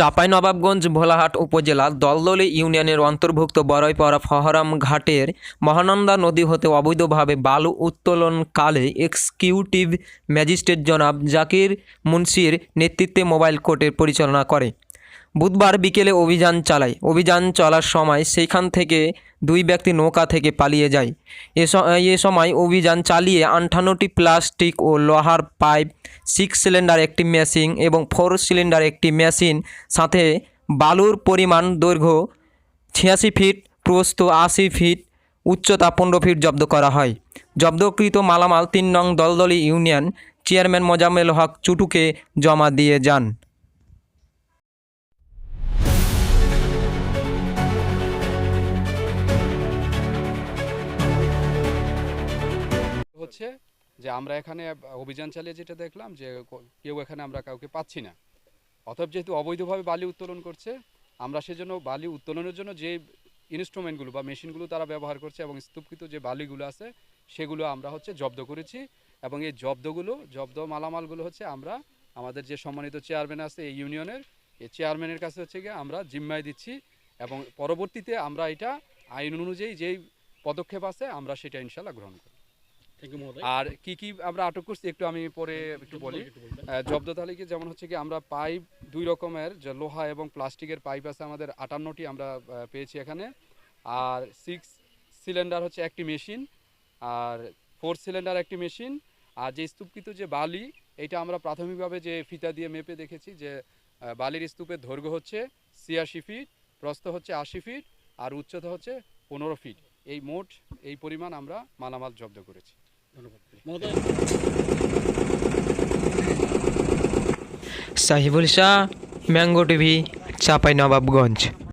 চাঁপাইনবাবগঞ্জ ভোলাহাট উপজেলার দলদলি ইউনিয়নের অন্তর্ভুক্ত বড়ইপাড়া ফহরাম ঘাটের মহানন্দা নদী হতে অবৈধভাবে বালু উত্তোলনকালে এক্সকিউটিভ ম্যাজিস্ট্রেট জনাব জাকির মুন্সির নেতৃত্বে মোবাইল কোর্টের পরিচালনা করে। বুধবার বিকেলে অভিযান চালায়। অভিযান চলার সময় সেইখান থেকে দুই ব্যক্তি নৌকা থেকে পালিয়ে যায়। এ সময় অভিযান চালিয়ে আটান্নটি প্লাস্টিক ও লোহার পাইপ, সিক্স সিলিন্ডার একটি মেশিন এবং ফোর সিলিন্ডার একটি মেশিন সাথে বালুর পরিমাণ দৈর্ঘ্য ছিয়াশি ফিট, প্রস্থ আশি ফিট, উচ্চতা পনেরো ফিট জব্দ করা হয়। জব্দকৃত মালামাল তিন নং দলদলি ইউনিয়ন চেয়ারম্যান মোজাম্মেল হক চুটুকে জমা দিয়ে যান। হচ্ছে যে আমরা এখানে অভিযান চালিয়ে যেটা দেখলাম যে কেউ এখানে আমরা কাউকে পাচ্ছি না। অতএব যেহেতু অবৈধভাবে বালি উত্তোলন করছে, আমরা সেজন্য বালি উত্তোলনের জন্য যে ইনস্ট্রুমেন্টগুলো বা মেশিনগুলো তারা ব্যবহার করছে এবং স্তূপকৃত যে বালিগুলো আছে, সেগুলো আমরা হচ্ছে জব্দ করেছি এবং এই জব্দগুলো, জব্দ মালামালগুলো হচ্ছে আমরা, আমাদের যে সম্মানিত চেয়ারম্যান আছে এই ইউনিয়নের এই চেয়ারম্যানের কাছে হচ্ছে গিয়ে আমরা জিম্মায় দিচ্ছি এবং পরবর্তীতে আমরা এটা আইন অনুযায়ী যেই পদক্ষেপ আছে, আমরা সেটা ইনশাল্লাহ গ্রহণ করি আর কি কি আমরা আটক করছি একটু আমি পরে একটু বলি। জব্দ তালিকা যেমন হচ্ছে কি আমরা পাইপ দুই রকমের যে লোহা এবং প্লাস্টিকের পাইপ আছে আমাদের আটান্নটি আমরা পেয়েছি এখানে। আর সিক্স সিলিন্ডার হচ্ছে একটি মেশিন আর ফোর সিলিন্ডার একটি মেশিন আর যে স্তূপকৃত যে বালি এটা আমরা প্রাথমিকভাবে যে ফিতা দিয়ে মেপে দেখেছি যে বালির স্তূপের দৈর্ঘ্য হচ্ছে ছিয়াশি ফিট প্রস্থ হচ্ছে আশি ফিট আর উচ্চতা হচ্ছে পনেরো ফিট এই মোট এই পরিমাণ আমরা মালামাল জব্দ করেছি। Sahibul Shah mango TV Chapainawabganj